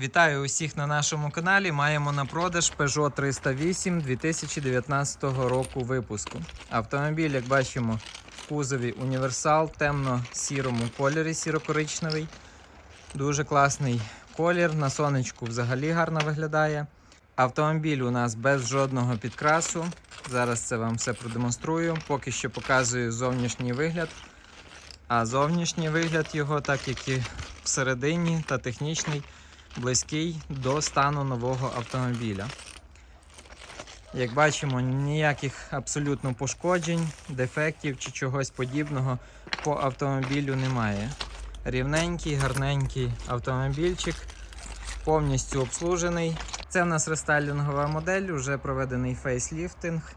Вітаю усіх на нашому каналі. Маємо на продаж Peugeot 308 2019 року випуску. Автомобіль, як бачимо, в кузові універсал, темно-сірому кольорі, сіро-коричневий. Дуже класний колір. На сонечку взагалі гарно виглядає. Автомобіль у нас без жодного підкрасу. Зараз це вам все продемонструю. Поки що показую зовнішній вигляд. А зовнішній вигляд його, так як і всередині та технічний, близький до стану нового автомобіля. Як бачимо, ніяких абсолютно пошкоджень, дефектів чи чогось подібного по автомобілю немає. Рівненький, гарненький автомобільчик, повністю обслужений. Це в нас рестайлінгова модель, вже проведений фейсліфтинг.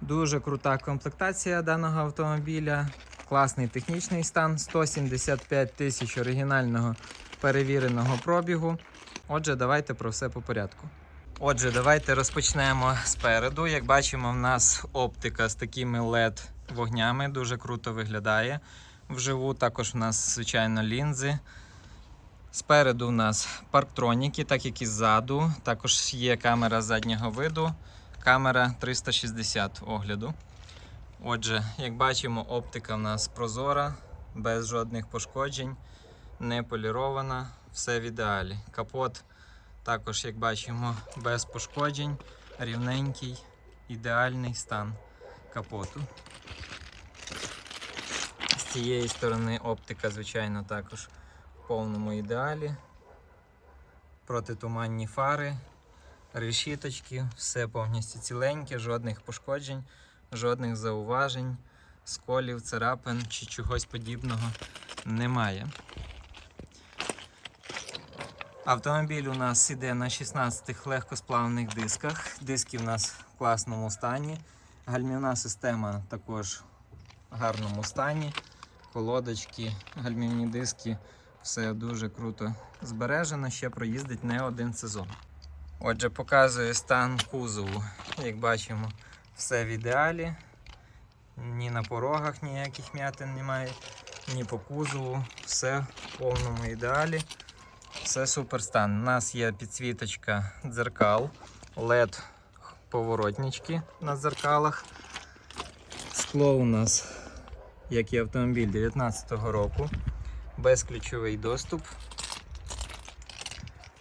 Дуже крута комплектація даного автомобіля. Класний технічний стан, 175 тисяч оригінального перевіреного пробігу. Отже, давайте про все по порядку. Отже, давайте розпочнемо спереду. Як бачимо, в нас оптика з такими LED вогнями дуже круто виглядає вживу. Також в нас, звичайно, лінзи. Спереду у нас парктроніки, так як і ззаду. Також є камера заднього виду, камера 360 огляду. Отже, як бачимо, оптика в нас прозора, без жодних пошкоджень, не полірована, все в ідеалі. Капот також, як бачимо, без пошкоджень, рівненький, ідеальний стан капоту. З цієї сторони оптика, звичайно, також в повному ідеалі. Протитуманні фари, решіточки, все повністю ціленьке, жодних пошкоджень жодних зауважень, сколів, царапин чи чогось подібного немає. Автомобіль у нас іде на 16 легкосплавних дисках. Диски у нас в класному стані. Гальмівна система також в гарному стані. Колодочки, гальмівні диски, все дуже круто збережено, ще проїздить не один сезон. Отже, показує стан кузову. Як бачимо, все в ідеалі. Ні на порогах ніяких м'ятин немає, ні по кузову. Все в повному ідеалі. Все супер стан. У нас є підсвіточка дзеркал, LED поворотнички на дзеркалах. Скло у нас, як і автомобіль 2019 року, безключовий доступ.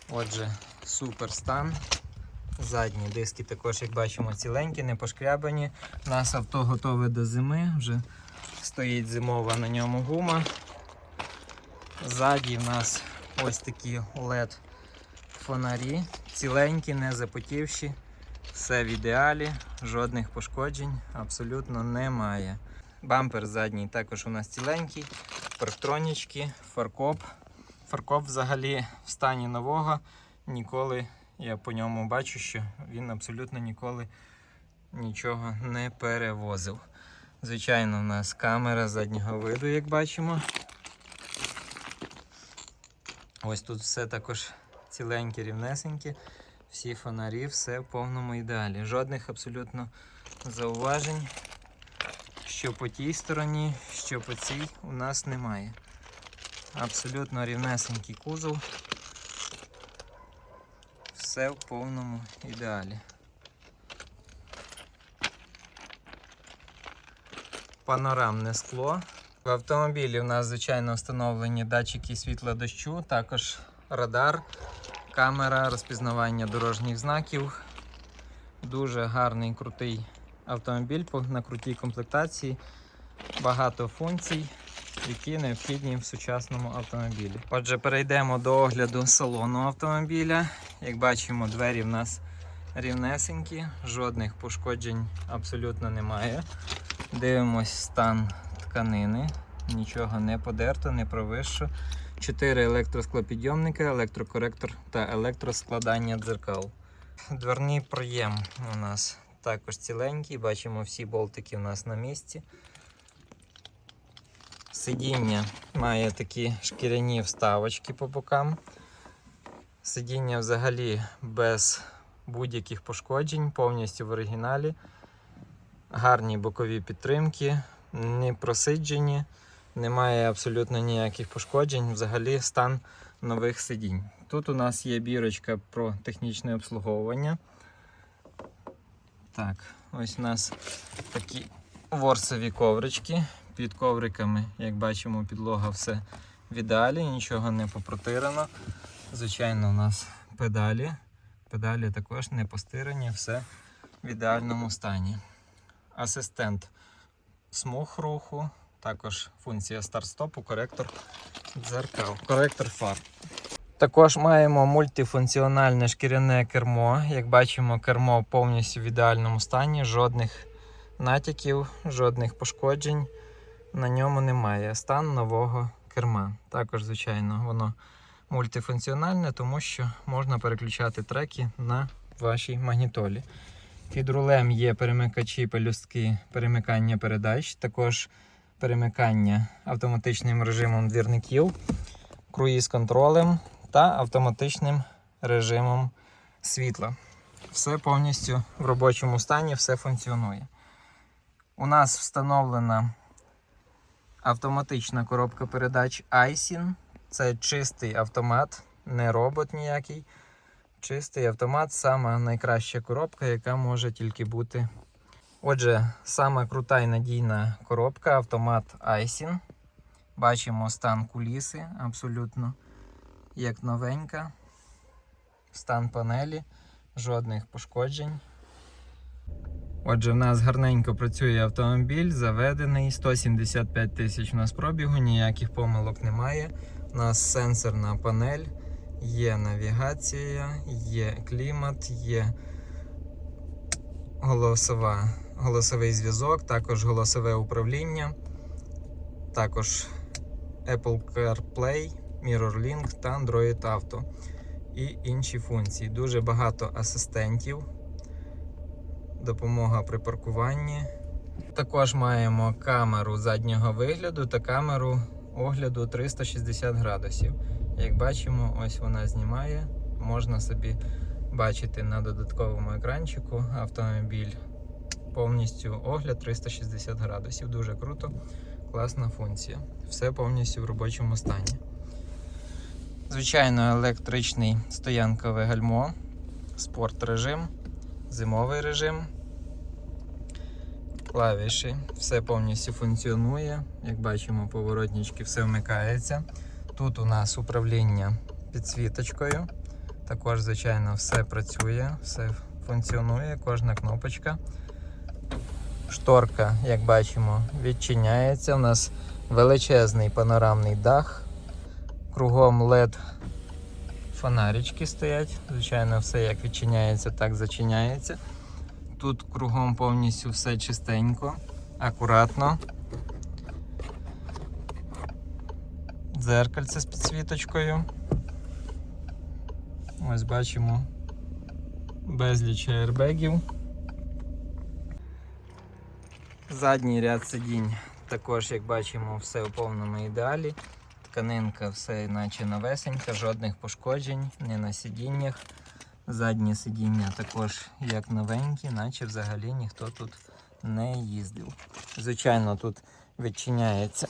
Отже, супер стан. Задні диски також, як бачимо, ціленькі, не пошкрябані. У нас авто готове до зими, вже стоїть зимова на ньому гума. Ззаді в нас ось такі LED фонарі, ціленькі, не запотівші. Все в ідеалі, жодних пошкоджень абсолютно немає. Бампер задній також у нас ціленький, парктронічки, фаркоп. Фаркоп взагалі в стані нового ніколи я по ньому бачу, що він абсолютно ніколи нічого не перевозив. Звичайно, у нас камера заднього виду, як бачимо. Ось тут все також ціленьке, рівнесеньке. Всі фонарі, все в повному ідеалі. Жодних абсолютно зауважень, що по тій стороні, що по цій у нас немає. Абсолютно рівнесенький кузов все в повному ідеалі. Панорамне скло. В автомобілі у нас, звичайно, встановлені датчики світла дощу, також радар, камера розпізнавання дорожніх знаків. Дуже гарний крутий автомобіль на крутій комплектації. Багато функцій, які необхідні в сучасному автомобілі. Отже, перейдемо до огляду салону автомобіля. Як бачимо, двері в нас рівнесенькі, жодних пошкоджень абсолютно немає. Дивимось стан тканини, нічого не подерто, не провищо. Чотири електросклопідйомники, електрокоректор та електроскладання дзеркал. Дверний проєм у нас також ціленький, бачимо, всі болтики у нас на місці. Сидіння має такі шкіряні вставочки по бокам. Сидіння взагалі без будь-яких пошкоджень, повністю в оригіналі. Гарні бокові підтримки, не просиджені, немає абсолютно ніяких пошкоджень. Взагалі стан нових сидінь. Тут у нас є бірочка про технічне обслуговування. Так, ось у нас такі ворсові коврички. Під ковриками, як бачимо, підлога все в ідеалі, нічого не попротирано. Звичайно, у нас педалі. Педалі також не постирані, все в ідеальному стані. Асистент смуг руху, також функція старт-стопу, коректор дзеркал, коректор фар. Також маємо мультифункціональне шкіряне кермо. Як бачимо, кермо повністю в ідеальному стані, жодних натяків, жодних пошкоджень на ньому немає. Стан нового керма. Також, звичайно, воно мультифункціональне, тому що можна переключати треки на вашій магнітолі. Під рулем є перемикачі пелюстки перемикання передач, також перемикання автоматичним режимом двірників, круїз контролем та автоматичним режимом світла. Все повністю в робочому стані, все функціонує. У нас встановлена автоматична коробка передач iSyn. Це чистий автомат, не робот ніякий. Чистий автомат сама найкраща коробка, яка може тільки бути. Отже, сама крута і надійна коробка, автомат iSyn. Бачимо стан куліси абсолютно як новенька. Стан панелі, жодних пошкоджень. Отже, в нас гарненько працює автомобіль, заведений, 175 тисяч у нас пробігу, ніяких помилок немає. У нас сенсорна панель, є навігація, є клімат, є голосова, голосовий зв'язок, також голосове управління, також Apple CarPlay, MirrorLink та Android Auto і інші функції. Дуже багато асистентів допомога при паркуванні. Також маємо камеру заднього вигляду та камеру огляду 360 градусів. Як бачимо, ось вона знімає. Можна собі бачити на додатковому екранчику автомобіль. Повністю огляд 360 градусів. Дуже круто, класна функція. Все повністю в робочому стані. Звичайно, електричний стоянкове гальмо, спорт режим, зимовий режим клавіші, все повністю функціонує. Як бачимо, поворотнички все вмикається. Тут у нас управління підсвіточкою. Також, звичайно, все працює, все функціонує, кожна кнопочка. Шторка, як бачимо, відчиняється. У нас величезний панорамний дах. Кругом LED фонарички стоять. Звичайно, все як відчиняється, так зачиняється. Тут кругом повністю все чистенько, акуратно. Дзеркальце з підсвіточкою. Ось бачимо безліч аербегів. Задній ряд сидінь також, як бачимо, все у повному ідеалі. Тканинка все наче новесенька, жодних пошкоджень, не на сидіннях. Задні сидіння також як новенькі, наче взагалі ніхто тут не їздив. Звичайно, тут відчиняється.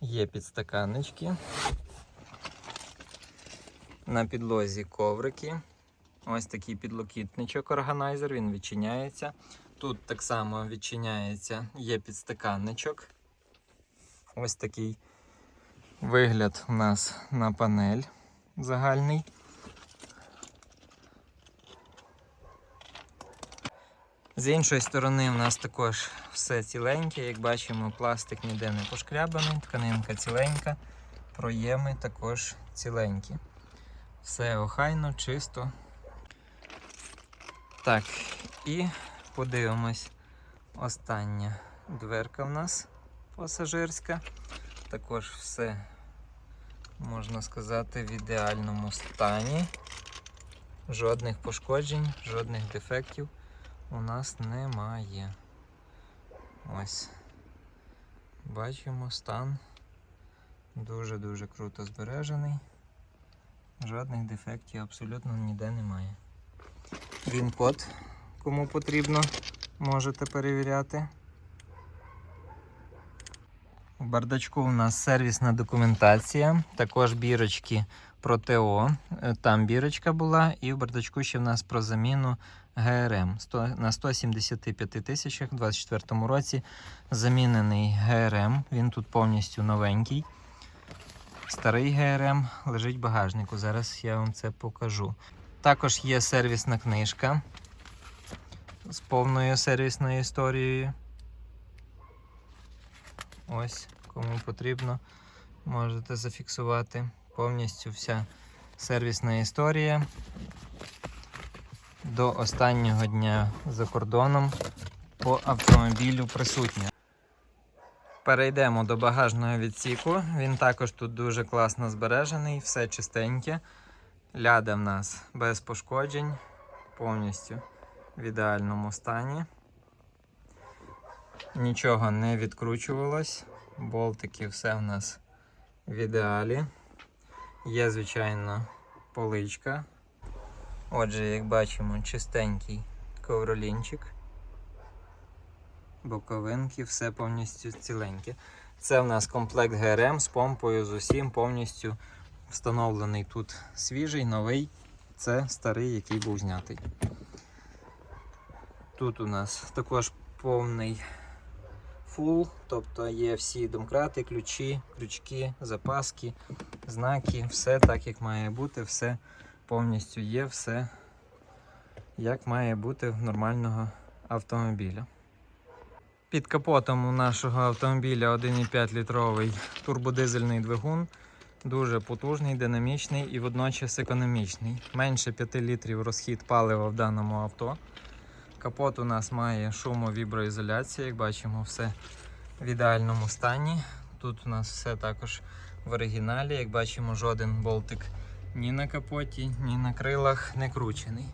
Є підстаканнички. На підлозі коврики. Ось такий підлокітничок органайзер, він відчиняється. Тут так само відчиняється, є підстаканничок. Ось такий вигляд у нас на панель загальний. З іншої сторони, у нас також все ціленьке, як бачимо, пластик ніде не пошкрябаний, тканинка ціленька, проєми також ціленькі. Все охайно, чисто. Так, і подивимось. Остання дверка в нас пасажирська. Також все, можна сказати, в ідеальному стані. Жодних пошкоджень, жодних дефектів у нас немає. Ось. Бачимо стан дуже-дуже круто збережений. Жодних дефектів абсолютно ніде немає. Він-код, кому потрібно, можете перевіряти. У бардачку у нас сервісна документація, також бірочки про ТО. Е, Там бірочка була, і в бардачку ще в нас про заміну ГРМ. Сто- На 175 тисячах у 2024 році замінений ГРМ. Він тут повністю новенький. Старий ГРМ лежить в багажнику. Зараз я вам це покажу. Також є сервісна книжка з повною сервісною історією. Ось, кому потрібно, можете зафіксувати повністю вся сервісна історія до останнього дня за кордоном по автомобілю присутня. Перейдемо до багажного відсіку. Він також тут дуже класно збережений, все чистеньке. Ляда в нас без пошкоджень, повністю в ідеальному стані. Нічого не відкручувалось. Болтики, все в нас в ідеалі. Є, звичайно, поличка. Отже, як бачимо, чистенький ковролінчик. Боковинки, все повністю ціленьке. Це в нас комплект ГРМ з помпою, з усім повністю встановлений тут свіжий, новий. Це старий, який був знятий. Тут у нас також повний фул, тобто є всі домкрати, ключі, крючки, запаски, знаки, все так, як має бути, все повністю є, все як має бути в нормального автомобіля. Під капотом у нашого автомобіля 1,5 літровий турбодизельний двигун. Дуже потужний, динамічний і водночас економічний. Менше 5 літрів розхід палива в даному авто. Капот у нас має шумовіброізоляцію, як бачимо, все в ідеальному стані. Тут у нас все також в оригіналі. Як бачимо, жоден болтик ні на капоті, ні на крилах не кручений.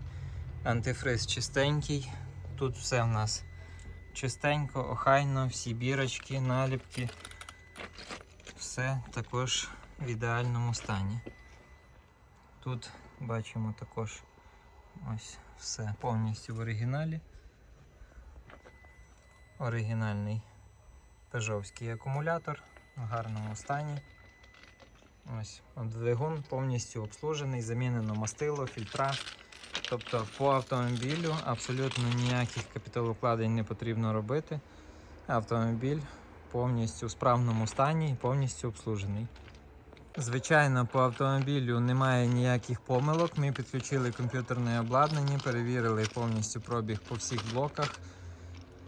Антифриз чистенький. Тут все в нас чистенько, охайно, всі бірочки, наліпки. Все також в ідеальному стані. Тут бачимо також ось все повністю в оригіналі. Оригінальний пежовський акумулятор в гарному стані. Ось двигун повністю обслужений, замінено мастило, фільтра. Тобто по автомобілю абсолютно ніяких капіталовкладень не потрібно робити. Автомобіль повністю в справному стані і повністю обслужений. Звичайно, по автомобілю немає ніяких помилок. Ми підключили комп'ютерне обладнання, перевірили повністю пробіг по всіх блоках.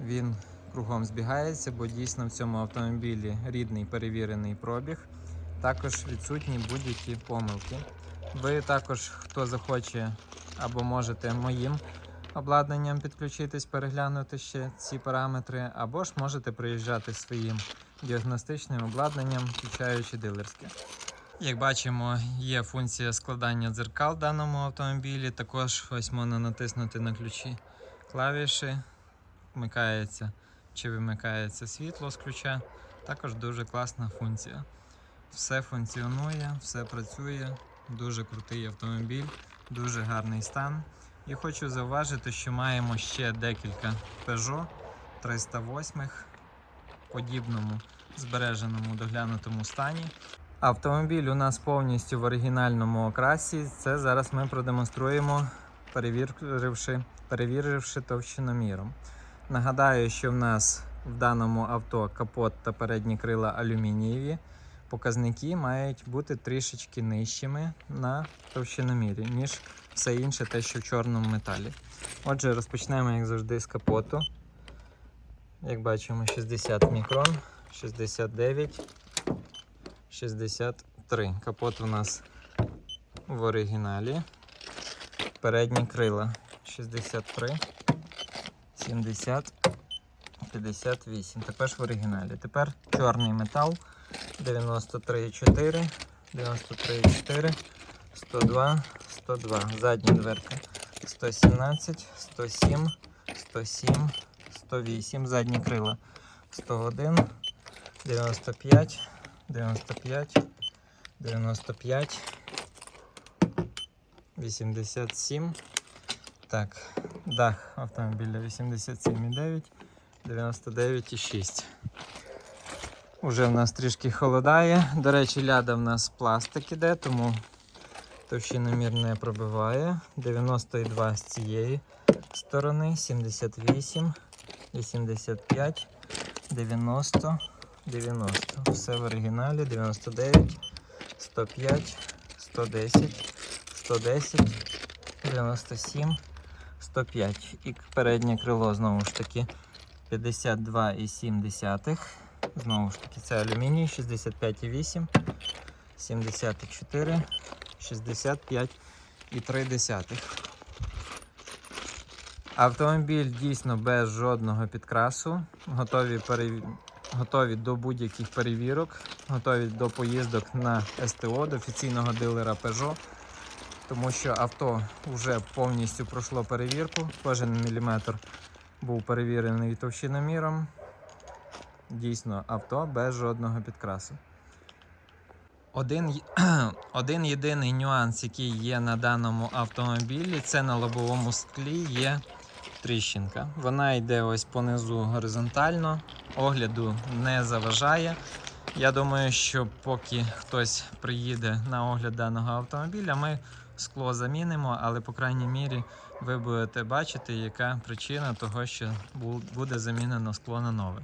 Він кругом збігається, бо дійсно в цьому автомобілі рідний перевірений пробіг. Також відсутні будь-які помилки. Ви також, хто захоче або можете моїм обладнанням підключитись, переглянути ще ці параметри, або ж можете приїжджати своїм діагностичним обладнанням, включаючи дилерське. Як бачимо, є функція складання дзеркал в даному автомобілі. Також ось можна натиснути на ключі клавіші, вмикається чи вимикається світло з ключа. Також дуже класна функція. Все функціонує, все працює. Дуже крутий автомобіль, дуже гарний стан. І хочу зауважити, що маємо ще декілька Peugeot 308 в подібному збереженому доглянутому стані. Автомобіль у нас повністю в оригінальному окрасі. Це зараз ми продемонструємо, перевіривши, перевіривши товщиноміром. Нагадаю, що в нас в даному авто капот та передні крила алюмінієві. Показники мають бути трішечки нижчими на товщиномірі, ніж все інше, те, що в чорному металі. Отже, розпочнемо, як завжди, з капоту. Як бачимо, 60 мікрон, 69, 63. Капот у нас в оригіналі. Передні крила 63, 70, 58. Також в оригіналі. Тепер чорний метал 93,4, 93,4, 102, 102. Задня дверка 117, 107, 107, 108. Задні крила 101, 95, 95, 95, 87. Так, дах автомобіля 87,9, 99,6. Уже в нас трішки холодає. До речі, ляда в нас пластик іде, тому товщиномір не пробиває. 92 з цієї сторони, 78, 85, 90, 90. Все в оригіналі. 99, 105, 110, 110, 97, 105. І переднє крило знову ж таки 52,7. Знову ж таки, це алюміній 65,8, 74, 65,3. Автомобіль дійсно без жодного підкрасу. Готові, перев... готові до будь-яких перевірок, готові до поїздок на СТО до офіційного дилера Peugeot. Тому що авто вже повністю пройшло перевірку. Кожен міліметр був перевірений товщиноміром. Дійсно, авто без жодного підкрасу. Один, один єдиний нюанс, який є на даному автомобілі, це на лобовому склі є тріщинка. Вона йде ось понизу горизонтально, огляду не заважає. Я думаю, що поки хтось приїде на огляд даного автомобіля, ми скло замінимо, але по крайній мірі ви будете бачити, яка причина того, що буде замінено скло на нове.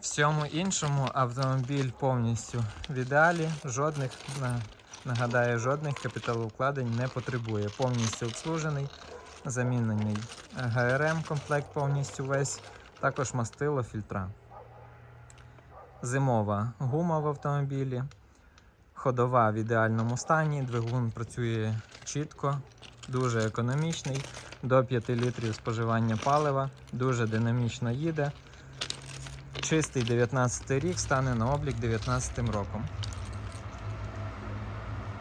Всьому іншому автомобіль повністю в ідеалі, жодних, нагадаю, жодних капіталовкладень не потребує. Повністю обслужений, замінений ГРМ комплект повністю весь, також мастило фільтра. Зимова гума в автомобілі, ходова в ідеальному стані, двигун працює чітко, дуже економічний, до 5 літрів споживання палива, дуже динамічно їде. Чистий 19 рік стане на облік 19 роком.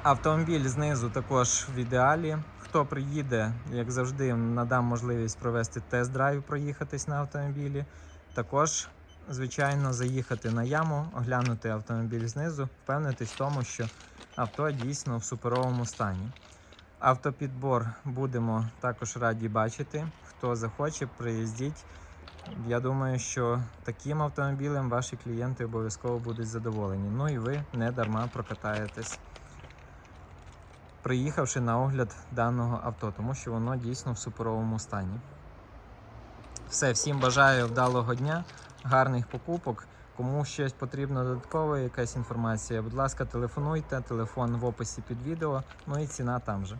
Автомобіль знизу також в ідеалі. Хто приїде, як завжди, надам можливість провести тест-драйв, проїхатись на автомобілі. Також, звичайно, заїхати на яму, оглянути автомобіль знизу, впевнитись в тому, що авто дійсно в суперовому стані. Автопідбор будемо також раді бачити. Хто захоче, приїздіть. Я думаю, що таким автомобілем ваші клієнти обов'язково будуть задоволені. Ну і ви не дарма прокатаєтесь, приїхавши на огляд даного авто, тому що воно дійсно в суперовому стані. Все, всім бажаю вдалого дня, гарних покупок. Кому щось потрібно додатково, якась інформація, будь ласка, телефонуйте, телефон в описі під відео, ну і ціна там же.